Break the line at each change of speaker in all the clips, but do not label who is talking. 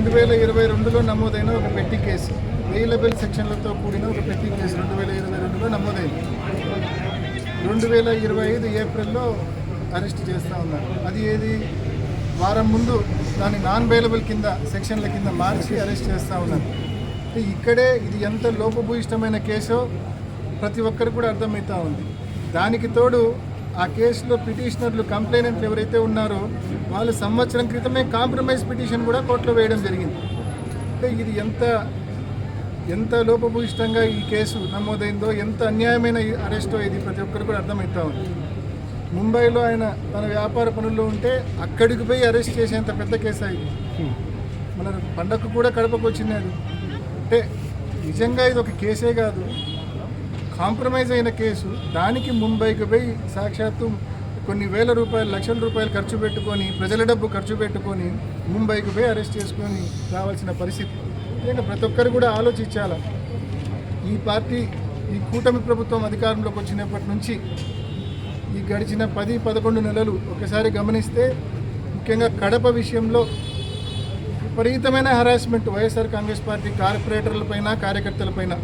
రెండు వేల ఇరవై రెండులో నమోదైన ఒక పెట్టి కేసు. వేలబుల్ సెక్షన్లతో కూడిన ఒక పెట్టి కేసు రెండు వేల ఇరవై రెండులో నమోదైంది. రెండు వేల ఇరవై ఐదు ఏప్రిల్లో అరెస్ట్ చేస్తూ ఉన్నారు. అది ఏది? వారం ముందు దాన్ని నాన్ బెయిలబుల్ కింద సెక్షన్ల కింద మార్చి అరెస్ట్ చేస్తూ ఉన్నారు. ఇక్కడే ఇది ఎంత లోపభూయిష్టమైన కేసో ప్రతి ఒక్కరికి కూడా అర్థమవుతా ఉంది. దానికి తోడు ఆ కేసులో పిటిషనర్లు కంప్లైనెంట్లు ఎవరైతే ఉన్నారో వాళ్ళు సంవత్సరం క్రితమే కాంప్రమైజ్ పిటిషన్ కూడా కోర్టులో వేయడం జరిగింది. అంటే ఇది ఎంత ఎంత లోపభూయిష్టంగా ఈ కేసు నమోదైందో ఎంత అన్యాయమైన అరెస్టో ఇది ప్రతి ఒక్కరు కూడా అర్థమవుతా ఉంది. ముంబైలో ఆయన తన వ్యాపార పనుల్లో ఉంటే అక్కడికి పోయి అరెస్ట్ చేసేంత పెద్ద కేసు అయింది మన పండగకు కూడా కడపకు వచ్చింది అది. అంటే నిజంగా ఇది ఒక కేసే కాదు. కాంప్రమైజ్ అయిన కేసు దానికి ముంబైకి పోయి సాక్షాత్తు కొన్ని వేల రూపాయలు లక్షల రూపాయలు ఖర్చు పెట్టుకొని ప్రజల డబ్బు ఖర్చు పెట్టుకొని ముంబైకి పోయి అరెస్ట్ చేసుకొని రావాల్సిన పరిస్థితి. నిజంగా ప్రతి ఒక్కరు కూడా ఆలోచించాల? ఈ పార్టీ ఈ కూటమి ప్రభుత్వం అధికారంలోకి వచ్చినప్పటి నుంచి ఈ గడిచిన పది పదకొండు నెలలు ఒకసారి గమనిస్తే ముఖ్యంగా కడప విషయంలో విపరీతమైన హరాస్మెంట్ వైఎస్ఆర్ కాంగ్రెస్ పార్టీ కార్పొరేటర్లపైన కార్యకర్తలపైన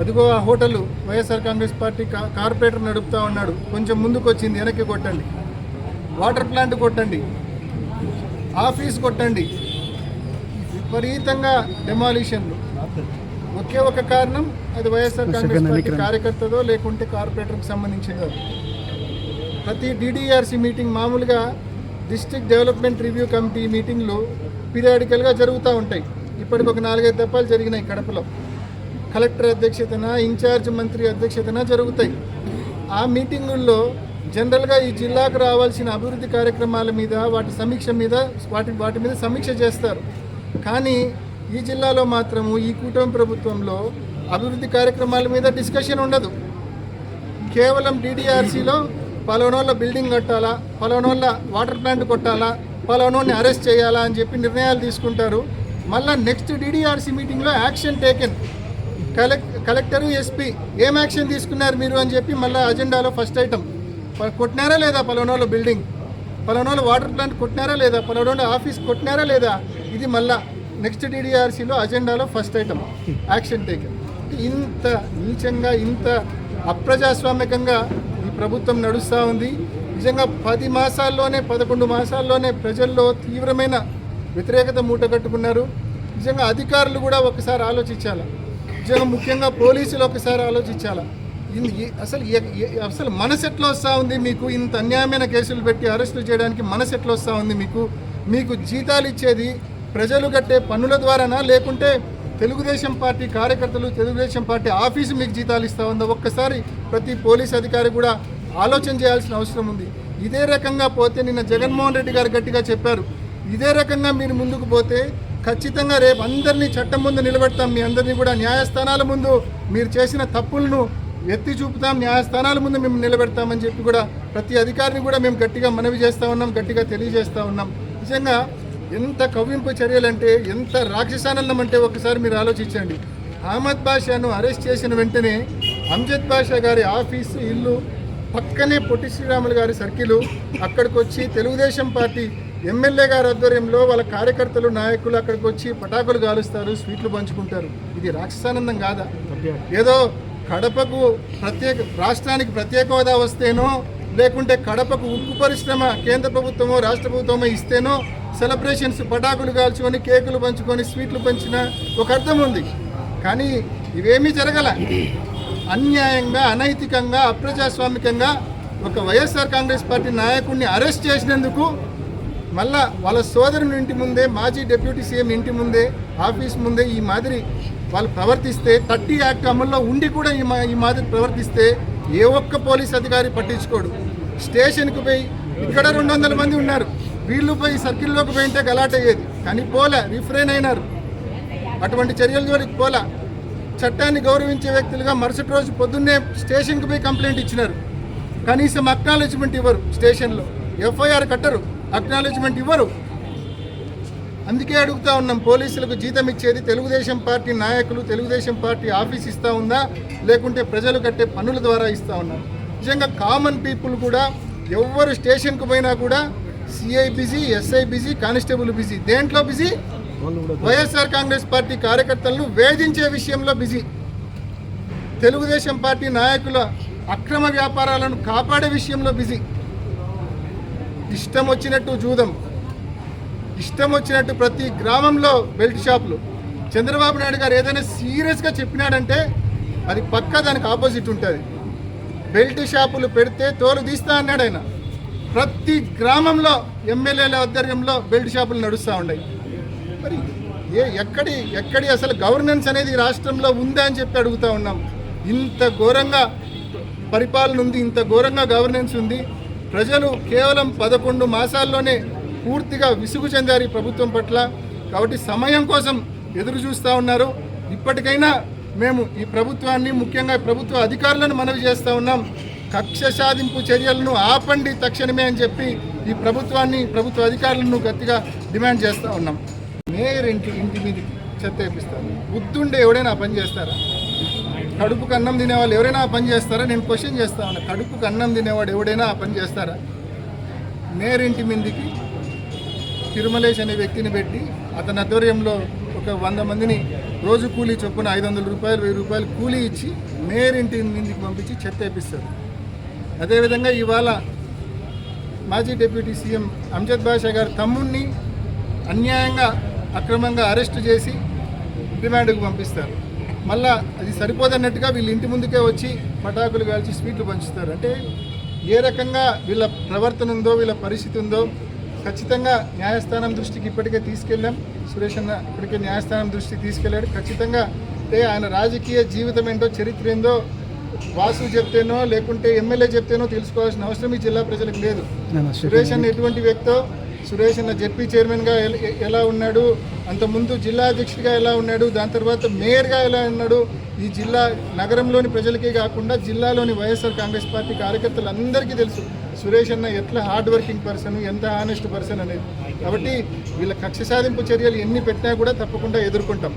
అదిగో ఆ hotel YSR Congress party corporator నడుపుతా ఉన్నాడు. కొంచెం ముందుకు వచ్చింది వెనక్కి కొట్టండి. వాటర్ ప్లాంట్ కొట్టండి. ఆఫీస్ కొట్టండి. విపరీతంగా డెమాలిషన్లు ఒకే ఒక కారణం అది వైఎస్ఆర్ కాంగ్రెస్ పార్టీ కార్యకర్తదో లేకుంటే కార్పొరేటర్కి సంబంధించిందో. ప్రతి డిడిఆర్సి మీటింగ్ మామూలుగా డిస్ట్రిక్ట్ డెవలప్మెంట్ రివ్యూ కమిటీ మీటింగ్లు పీరియాడికల్గా జరుగుతూ ఉంటాయి. ఇప్పటికి ఒక నాలుగైదు దప్పాలు జరిగినాయి కడపలో. కలెక్టర్ అధ్యక్షతన ఇన్ఛార్జ్ మంత్రి అధ్యక్షతన జరుగుతాయి. ఆ మీటింగుల్లో జనరల్గా ఈ జిల్లాకు రావాల్సిన అభివృద్ధి కార్యక్రమాల మీద వాటి సమీక్ష మీద వాటి వాటి మీద సమీక్ష చేస్తారు. కానీ ఈ జిల్లాలో మాత్రము ఈ కూటమి ప్రభుత్వంలో అభివృద్ధి కార్యక్రమాల మీద డిస్కషన్ ఉండదు. కేవలం డిడిఆర్సీలో పలానోళ్ళ బిల్డింగ్ కట్టాలా పలానోళ్ళ వాటర్ ప్లాంట్ కొట్టాలా పలానోని అరెస్ట్ చేయాలా అని చెప్పి నిర్ణయాలు తీసుకుంటారు. మళ్ళీ నెక్స్ట్ డిడిఆర్సీ మీటింగ్లో యాక్షన్ టేకెన్. కలెక్ కలెక్టరు ఎస్పీ ఏం యాక్షన్ తీసుకున్నారు మీరు అని చెప్పి మళ్ళీ అజెండాలో ఫస్ట్ ఐటమ్. కొట్టినారా లేదా పలానోళ్ళు బిల్డింగ్? పలానోళ్ళు వాటర్ ప్లాంట్ కొట్టినారా లేదా? పలానోళ్ళు ఆఫీస్ కొట్టినారా లేదా? ఇది మళ్ళా నెక్స్ట్ డిడిఆర్సీలో అజెండాలో ఫస్ట్ ఐటమ్. యాక్షన్ టేక్ ఇంత నీచంగా ఇంత అప్రజాస్వామికంగా ఈ ప్రభుత్వం నడుస్తూ ఉంది. నిజంగా పది మాసాల్లోనే పదకొండు మాసాల్లోనే ప్రజల్లో తీవ్రమైన వ్యతిరేకత మూటగట్టుకున్నారు. నిజంగా అధికారులు కూడా ఒకసారి ఆలోచించాలి? ముఖ్యంగా పోలీసులు ఒకసారి ఆలోచించాలా? అసలు ఏ- అసలు మనసు ఎట్లా వస్తూ ఉంది మీకు? ఇంత అన్యాయమైన కేసులు పెట్టి అరెస్టులు చేయడానికి మనసు ఎట్లా వస్తూ ఉంది మీకు? మీకు జీతాలు ఇచ్చేది ప్రజలు కట్టే పన్నుల ద్వారానా? లేకుంటే తెలుగుదేశం పార్టీ కార్యకర్తలు తెలుగుదేశం పార్టీ ఆఫీసు మీకు జీతాలు ఇస్తూ ఉందా? ఒక్కసారి ప్రతి పోలీస్ అధికారి కూడా ఆలోచన చేయాల్సిన అవసరం ఉంది. ఇదే రకంగా పోతే నిన్న జగన్మోహన్ రెడ్డి గారు గట్టిగా చెప్పారు. ఇదే రకంగా మీరు ముందుకు పోతే ఖచ్చితంగా రేపు అందరినీ చట్టం ముందు నిలబెడతాం. మీ అందరినీ కూడా న్యాయస్థానాల ముందు మీరు చేసిన తప్పులను ఎత్తి చూపుతాం. న్యాయస్థానాల ముందు మేము నిలబెడతామని చెప్పి కూడా ప్రతి అధికారిని కూడా మేము గట్టిగా మనవి చేస్తూ ఉన్నాం గట్టిగా తెలియజేస్తూ ఉన్నాం. నిజంగా ఎంత కవ్వింపు చర్యలంటే ఎంత రాక్షసానందం అంటే ఒకసారి మీరు ఆలోచించండి. అహ్మద్ బాషాను అరెస్ట్ చేసిన వెంటనే అంజద్ బాషా గారి ఆఫీసు ఇల్లు పక్కనే పొట్టి శ్రీరాములు గారి సర్కిలు అక్కడికి వచ్చి తెలుగుదేశం పార్టీ ఎమ్మెల్యే గారి ఆధ్వర్యంలో వాళ్ళ కార్యకర్తలు నాయకులు అక్కడికి వచ్చి పటాకులు కాలుస్తారు స్వీట్లు పంచుకుంటారు. ఇది రాక్షసానందం కాదా? ఏదో కడపకు ప్రత్యేక రాష్ట్రానికి ప్రత్యేక హోదా వస్తేనో లేకుంటే కడపకు ఉక్కు పరిశ్రమ కేంద్ర ప్రభుత్వమో రాష్ట్ర ప్రభుత్వమో ఇస్తేనో సెలబ్రేషన్స్ పటాకులు కాల్చుకొని కేకులు పంచుకొని స్వీట్లు పంచిన ఒక అర్థం ఉంది. కానీ ఇవేమీ జరగల. అన్యాయంగా అనైతికంగా అప్రజాస్వామికంగా ఒక వైఎస్ఆర్ కాంగ్రెస్ పార్టీ నాయకుడిని అరెస్ట్ చేసినందుకు మళ్ళా వాళ్ళ సోదరుని ఇంటి ముందే మాజీ డిప్యూటీ సీఎం ఇంటి ముందే ఆఫీస్ ముందే ఈ మాదిరి వాళ్ళు ప్రవర్తిస్తే థర్టీ యాక్ట్ అమల్లో ఉండి కూడా ఈ మా ఈ మాదిరి ప్రవర్తిస్తే ఏ ఒక్క పోలీస్ అధికారి పట్టించుకోడు. స్టేషన్కి పోయి ఇక్కడ రెండు వందల మంది ఉన్నారు. వీళ్ళు పోయి సర్కిల్లోకి పోయింటే గలాట్ అయ్యేది. కానీ పోలే రిఫ్రెయిన్ అయినారు. అటువంటి చర్యల జోలికి పోలా. చట్టాన్ని గౌరవించే వ్యక్తులుగా మరుసటి రోజు పొద్దున్నే స్టేషన్కి పోయి కంప్లైంట్ ఇచ్చినారు. కనీసం అక్నాలజ్మెంట్ ఇవ్వరు స్టేషన్లో. ఎఫ్ఐఆర్ కట్టరు. అక్నాలెడ్జ్మెంట్ ఇవ్వరు. అందుకే అడుగుతా ఉన్నాం పోలీసులకు జీతం ఇచ్చేది తెలుగుదేశం పార్టీ నాయకులు తెలుగుదేశం పార్టీ ఆఫీస్ ఇస్తా ఉందా లేకుంటే ప్రజలు కట్టే పన్నుల ద్వారా ఇస్తూ ఉన్నారు. నిజంగా కామన్ పీపుల్ కూడా ఎవ్వరు స్టేషన్కు పోయినా కూడా CI busy SI busy constable busy దేంట్లో బిజీ వైఎస్ఆర్ కాంగ్రెస్ పార్టీ కార్యకర్తలను వేధించే విషయంలో బిజీ తెలుగుదేశం పార్టీ నాయకుల అక్రమ వ్యాపారాలను కాపాడే విషయంలో బిజీ ఇష్టం వచ్చినట్టు జూదం. ఇష్టం వచ్చినట్టు ప్రతి గ్రామంలో బెల్ట్ షాపులు. చంద్రబాబు నాయుడు గారు ఏదైనా సీరియస్గా చెప్పినాడంటే అది పక్కా దానికి ఆపోజిట్ ఉంటుంది. బెల్ట్ షాపులు పెడితే తోలు తీస్తా అన్నాడు ఆయన. ప్రతి గ్రామంలో ఎమ్మెల్యేల ఆధ్వర్యంలో బెల్ట్ షాపులు నడుస్తూ ఉన్నాయి మరి ఏ ఎక్కడి ఎక్కడి అసలు గవర్నెన్స్ అనేది రాష్ట్రంలో ఉందా అని చెప్పి అడుగుతా ఉన్నాం. ఇంత ఘోరంగా పరిపాలన ఉంది ఇంత ఘోరంగా గవర్నెన్స్ ఉంది. ప్రజలు కేవలం పదకొండు మాసాల్లోనే పూర్తిగా విసుగు చెందారు ఈ ప్రభుత్వం పట్ల. కాబట్టి సమయం కోసం ఎదురు చూస్తూ ఉన్నారు. ఇప్పటికైనా మేము ఈ ప్రభుత్వాన్ని ముఖ్యంగా ప్రభుత్వ అధికారులను మనవి చేస్తూ ఉన్నాం. కక్ష సాధింపు చర్యలను ఆపండి తక్షణమే అని చెప్పి ఈ ప్రభుత్వాన్ని ప్రభుత్వ అధికారులను గట్టిగా డిమాండ్ చేస్తూ ఉన్నాం. మేయర్ ఇంటి ఇంటి మీద చెత్త వేపిస్తారు. బుద్ధుండే ఎవడైనా పని చేస్తారా? కడుపుకు అన్నం తినేవాళ్ళు ఎవరైనా ఆ పని చేస్తారా? నేను క్వశ్చన్ చేస్తాను కడుపుకు అన్నం తినేవాడు ఎవడైనా ఆ పని చేస్తారా? నేరింటి మిందికి తిరుమలేష్ అనే వ్యక్తిని పెట్టి అతని ఆధ్వర్యంలో ఒక వంద మందిని రోజు కూలీ చొప్పున ఐదు వందల రూపాయలు వెయ్యి రూపాయలు కూలీ ఇచ్చి నేరింటి మిందికి పంపించి చెత్త వేపిస్తారు. అదేవిధంగా ఇవాళ మాజీ డిప్యూటీ సీఎం అంజద్ బాషా గారి తమ్ముణ్ణి అన్యాయంగా అక్రమంగా అరెస్ట్ చేసి రిమాండ్కు పంపిస్తారు. మళ్ళా అది సరిపోదన్నట్టుగా వీళ్ళ ఇంటి ముందుకే వచ్చి పటాకులు కాల్చి స్వీట్లు పంచుతారు. అంటే ఏ రకంగా వీళ్ళ ప్రవర్తన ఉందో వీళ్ళ పరిస్థితి ఉందో ఖచ్చితంగా న్యాయస్థానం దృష్టికి ఇప్పటికే తీసుకెళ్ళాం. సురేష్ అన్న ఇప్పటికే న్యాయస్థానం దృష్టికి తీసుకెళ్ళాడు. ఖచ్చితంగా అంటే ఆయన రాజకీయ జీవితం ఏంటో చరిత్ర ఏందో వాసు చెప్తేనో లేకుంటే ఎమ్మెల్యే చెప్తేనో తెలుసుకోవాల్సిన అవసరం ఈ జిల్లా ప్రజలకు లేదు. సురేష్ అన్న ఎటువంటి వ్యక్తో సురేష్ అన్న జెడ్పీ చైర్మన్గా ఎలా ఉన్నాడు? అంతకుముందు జిల్లా అధ్యక్షుడిగా ఎలా ఉన్నాడు? దాని తర్వాత మేయర్గా ఎలా ఉన్నాడు? ఈ జిల్లా నగరంలోని ప్రజలకే కాకుండా జిల్లాలోని వైఎస్ఆర్ కాంగ్రెస్ పార్టీ కార్యకర్తలందరికీ తెలుసు సురేష్ అన్న ఎట్లా హార్డ్ వర్కింగ్ పర్సన్ ఎంత ఆనెస్ట్ పర్సన్ అనేది. కాబట్టి వీళ్ళ కక్ష సాధింపు చర్యలు ఎన్ని పెట్టినా కూడా తప్పకుండా ఎదుర్కొంటాం.